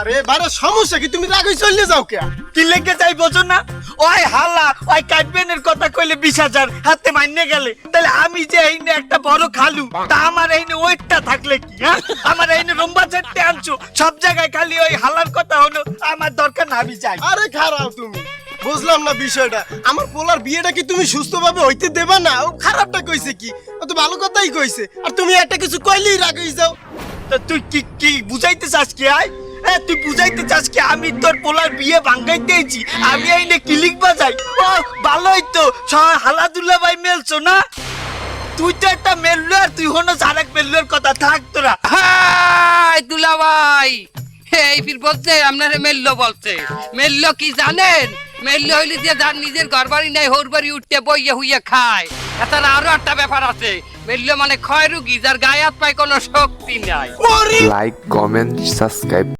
আরে বারে সমস্যা কি? তুমি রাগই চলে যাও কে কি লেগে যাই বোঝো না? ওই হালা ওই কাটবেনের কথা কইলে বিশ হাজার হাতে মাইনে গেলে। তাহলে আমি যে এইনে একটা বড় খালু তা আমার এইনে ওইটা থাকলে কি হ্যাঁ? আমার এইনে রম্বা চারটে আনছো সব জায়গায় খালি ওই হালার কথা হলো আমার দরকার না আমি যাই। আরে খারাপ তুমি। বুঝলাম না বিষয়টা। আমার পোলার বিয়েটা কি তুমি সুস্থভাবে হইতে দেবা না? ও খারাপটা কইছে কি? ও তো ভালো কথাই কইছে। আর তুমি একটা কিছু কইলেই রাগই যাও। তা তুই কি কি বুঝাইতে চাস কি আয় তুই বুঝাইতে চাস কি আমি তোর পোলার বিয়ে ভাঙ্গাই দিয়েছি আমি এইনে কিলিক বাজাই। ও ভালোই তো। হালাদুল্লা ভাই মেলছো না? তুই তো একটা মেললো আর তুই হনো আরেক মেললোর কথা। থাক তোরা। হাই দুলাভাই এই ফির বলছে আপনারে মেল্ল বলছে। মেল্ল কি জানেন? মেল্ল হইলে যে যার নিজের ঘর বাড়ি নাই হোর বাড়ি উঠতে বইয়ে হুইয়ে খায়। এছাড়া আরও একটা ব্যাপার আছে। মেল্ল মানে ক্ষয় রুগী যার গায়ে হাত পায় কোনো শক্তি নাই। Like comment subscribe